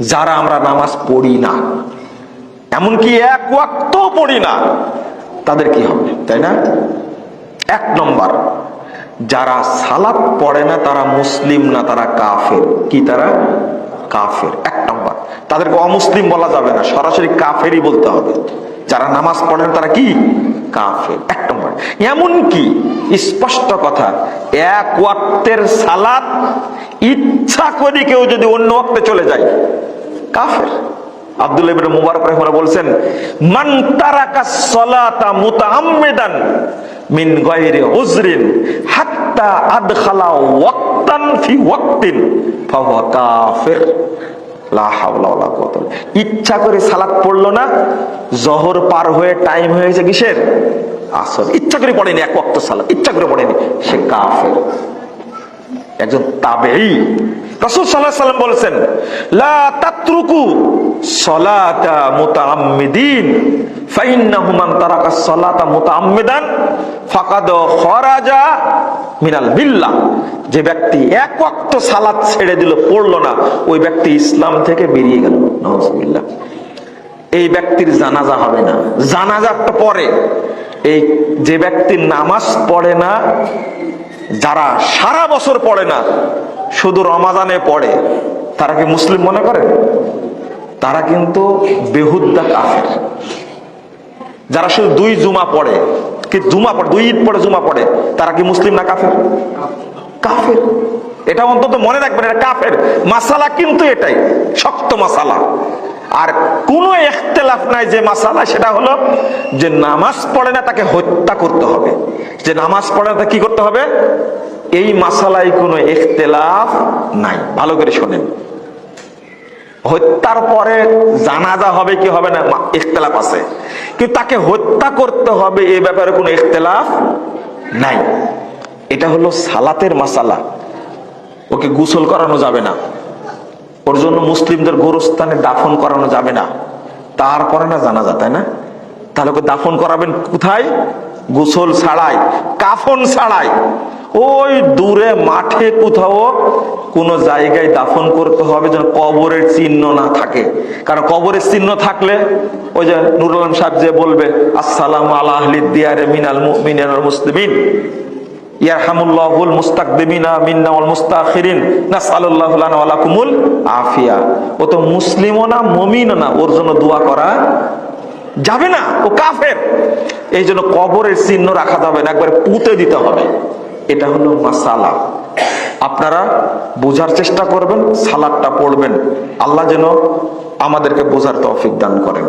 যারা আমরা নামাজ পড়ি না, এমনকি এক ওয়াক্ত পড়ি না, তাদের কি হবে, তাই না? এক নম্বর, যারা সালাত পড়ে না তারা মুসলিম না, তারা কাফের। কি তারা? কাফের। এক নম্বর, তাদেরকে অমুসলিম বলা যাবে না, সরাসরি কাফেরই বলতে হবে। যারা নামাজ পড়েন তারা কি? কাফের। এক নম্বর। এমন কি স্পষ্ট কথা, এক ওয়াক্তের সালাত ইচ্ছা করে কেউ যদি অন্য ওয়াক্তে চলে যায়, কাফের। আব্দুল্লাহ বলছেন ইচ্ছা করে সালাত পড়ল না, জহর পার হয়ে টাইম হয়েছে কিসের? আসর। ইচ্ছা করে পড়েনি, এক ওয়াক্ত সালাত। ইচ্ছা করে পড়েনি। সে কাফের। একজন তাবেই বলেছেন সলাতা সলাতা মিনাল বিল্লাহ যে ব্যক্তি এক ওয়াক্ত সালাত ছেড়ে দিল, পড়ল না, ওই ব্যক্তি ইসলাম থেকে বেরিয়ে গেল। নাউজুবিল্লাহ। এই ব্যক্তির জানাজা হবে না। জানাজাটা পরে এই যে ব্যক্তি নামাজ পড়ে না, যারা সারা বছর পড়ে না, শুধু রমাজানে পড়ে, তারা কি মুসলিম মনে করে তারা কিন্তু বেহুদ্দা কাফের। যারা শুধু দুই জুমা পড়ে কি জুমা পড়ে? দুই ঈদ পড়ে জুমা পড়ে। তারা কি মুসলিম না কাফের? কাফের। এটা অন্তত মনে রাখবেন, এটা কাফের। মাসালা কিন্তু এটাই, শক্ত মাসালা। আর কোন এখতেলাফ নাই যে মাসালা, সেটা হলো যে নামাজ পড়ে না তাকে হত্যা করতে হবে। যে নামাজ পড়ে না কি করতে হবে? এই মাসালায় কোনো এখতেলাফ নাই। ভালো করে শোনেন। হত্যার পরে জানাজা হবে কি হবে না, ইখতলাফ আছে। কিন্তু তাকে হত্যা করতে হবে এ ব্যাপারে কোনো ইখতলাফ নাই? এটা হলো সালাতের মাসালা। ওকে গোসল করানো যাবে না। ওর জন্য মুসলিমদের গোরস্থানে দাফন করানো যাবে না। তারপরে না জানা জানাজা, তাই না? তাহলে ওকে দাফন করাবেন কোথায়? গোসল ছাড়াই, কাফন ছাড়াই। ওই দূরে মাঠে কোথাও কোন জায়গায় দাফন করতে হবে যেন কবরের চিহ্ন না থাকে। কারণ কবরের চিহ্ন থাকলে ওই যে নুরুল আলম সাহেব যে বলবে, আসসালাম দিয়ারে মিনাল লাকুমুল আফিয়া। ও তো মুসলিমও না না, ওর জন্য দোয়া করা যাবে না, ও কাফের। এই জন্য কবরের চিহ্ন রাখা যাবে না, একবারে পুঁতে দিতে হবে। এটা হলো মাসালা। আপনারা বোঝার চেষ্টা করবেন, সালাদটা পড়বেন। আল্লাহ যেন আমাদেরকে বোঝার তৌফিক দান করেন।